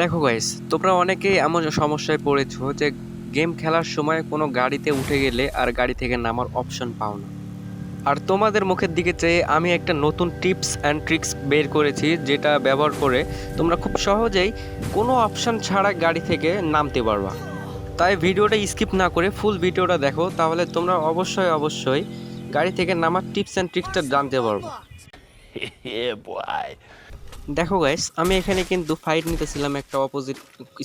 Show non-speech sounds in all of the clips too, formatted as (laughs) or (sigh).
দেখো গাইস তোমরা অনেকেই এমন সমস্যায় পড়েছো যে গেম খেলার সময় কোনো গাড়িতে উঠে গেলে আর গাড়ি থেকে নামার অপশন পাও না। আর তোমাদের মুখের দিকে চেয়ে আমি একটা নতুন টিপস অ্যান্ড ট্রিক্স বের করেছি যেটা ব্যবহার করে তোমরা খুব সহজেই কোনো অপশন ছাড়া গাড়ি থেকে নামতে পারবা। তাই ভিডিওটা স্কিপ না করে ফুল ভিডিওটা দেখো, তাহলে তোমরা অবশ্যই অবশ্যই গাড়ি থেকে নামার টিপস অ্যান্ড ট্রিক্সটা জানতে পারব. (laughs) দেখো গাইস আমি এখানে কিন্তু ফাইট নিতেছিলাম একটা অপোজিট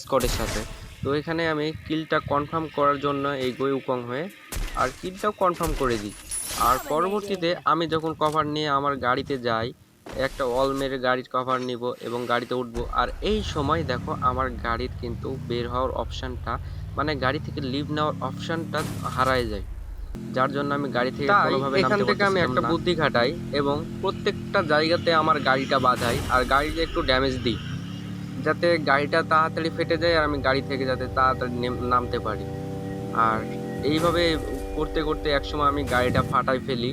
স্কোয়াডের সাথে। তো এখানে আমি কিলটা কনফার্ম করার জন্য এই গই উকং হয়ে আর কিলটাও কনফার্ম করে দিই। আর পরবর্তীতে আমি যখন কভার নিয়ে আমার গাড়িতে যাই, একটা অল মেরে গাড়ির কভার নিব এবং গাড়িতে উঠবো। আর এই সময় দেখো আমার গাড়ির কিন্তু বের হওয়ার অপশানটা মানে গাড়ি থেকে লিভ নেওয়ার অপশানটা হারায় যায়। যার জন্য আমি গাড়ি থেকে কোনোভাবে এখান থেকে আমি একটা বুদ্ধি খাটাই এবং প্রত্যেকটা জায়গাতে আমার গাড়িটা বাঁধাই আর গাড়িতে একটু ড্যামেজ দিই। যাতে গাড়িটা তাড়াতাড়ি ফেটে যায় আর আমি গাড়ি থেকে যাতে তাড়াতাড়ি নামতে পারি। আর এইভাবে করতে করতে একসময় আমি গাড়িটা ফাটাই ফেলি।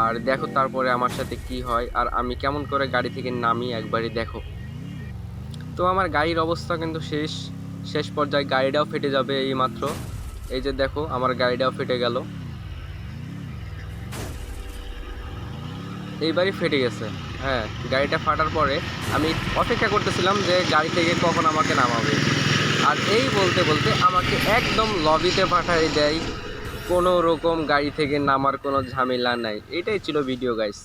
আর দেখো তারপরে আমার সাথে কি হয় আর আমি কেমন করে গাড়ি থেকে নামি একবারই দেখো। তো আমার গাড়ির অবস্থা কিন্তু শেষ শেষ পর্যায়ে গাড়িটাও ফেটে যাবে এই মাত্র এই যে দেখো আমার গাড়িটাও ফেটে গেল। এইবারই ফেটে গেছে। হ্যাঁ গাড়িটা ফাটার পরে আমি অপেক্ষা করতেছিলাম যে গাড়ি থেকে কখন আমাকে নামাবে। আর এই বলতে বলতে আমাকে একদম লবিতে পাঠাই দেয়, কোনো রকম গাড়ি থেকে নামার কোনো ঝামেলা নাই। এটাই ছিল ভিডিও গাইস